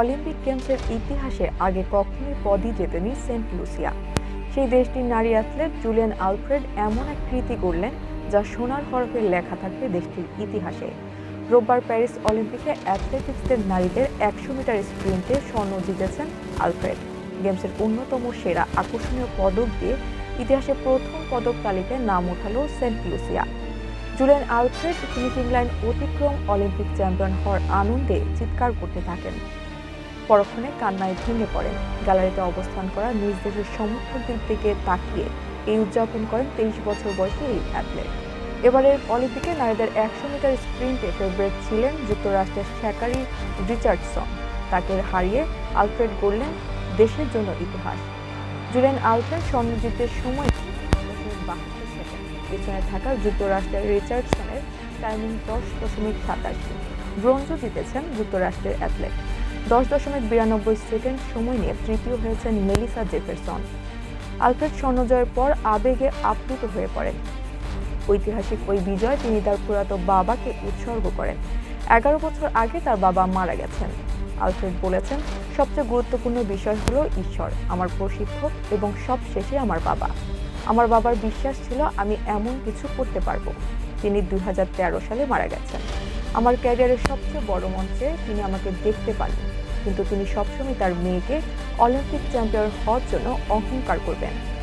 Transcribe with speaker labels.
Speaker 1: Olympic গেমসের ইতিহাসে আগে কখনোই পদই জেতেনি সেন্ট লুসিয়া। সেই দেশটির নারী অ্যাথলেট জুলিয়ান আলফ্রেড এমন এক কৃতি করলেন যা সোনার হরফে লেখা থাকবে দেশটির ইতিহাসে। রোববার প্যারিস অলিম্পিকে অ্যাথলেটিক্সদের নারীদের একশো মিটার স্প্রিন্টে স্বর্ণ জিতেছেন আলফ্রেড। গেমসের অন্যতম সেরা আকর্ষণীয় পদক দিয়ে ইতিহাসে প্রথম পদক তালিকায় নাম ওঠালো Saint Lucia. Julien Alfred finishing line অতিক্রম অলিম্পিক চ্যাম্পিয়ন হওয়ার আনন্দে চিৎকার করতে থাকেন। পরক্ষণে কান্নায় ভেঙে পড়েন গ্যালারিতে অবস্থান করা নিজ দেশের সমর্থকদের দিকে তাকিয়ে এই উদযাপন করেন তেইশ বছর বয়সী এই অ্যাথলেট। এবারের অলিম্পিকে নারীদের একশো মিটার স্প্রিন্টে ফেভারিট ছিলেন যুক্তরাষ্ট্রের শ্যাকারি রিচার্ডসন। তাকে হারিয়ে আলফ্রেড গড়লেন দেশের জন্য ইতিহাস। জুলেন আলফ্রেড স্বর্ণ জিতের সময় পেছনে থাকা যুক্তরাষ্ট্রের রিচার্ডসনের টাইমিং দশ দশমিক সাতাশি। ব্রোঞ্জও জিতেছেন যুক্তরাষ্ট্রের অ্যাথলেট। দশ দশমিক বিরানব্বই সেকেন্ড সময় নিয়ে তৃতীয় হয়েছেন মেলিসা জেফারসন। আলফ্রেড স্বর্ণ জয়ের পর আবেগে আপ্লুত হয়ে পড়েন। ঐতিহাসিক ওই বিজয় তিনি তার পুরাতো বাবাকে উৎসর্গ করেন। এগারো বছর আগে তার বাবা মারা গেছেন। আলফ্রেড বলেছেন, সবচেয়ে গুরুত্বপূর্ণ বিষয় হলো ঈশ্বর, আমার প্রশিক্ষক এবং সব শেষে আমার বাবা। আমার বাবার বিশ্বাস ছিল আমি এমন কিছু করতে পারব। তিনি দু হাজার তেরো সালে মারা গেছেন। আমার ক্যারিয়ারের সবচেয়ে বড় মঞ্চে তিনি আমাকে দেখতে পারেন। কিন্তু তিনি সবসময় তার মেয়েকে অলিম্পিক চ্যাম্পিয়ন হওয়ার জন্য অহংকার করবেন।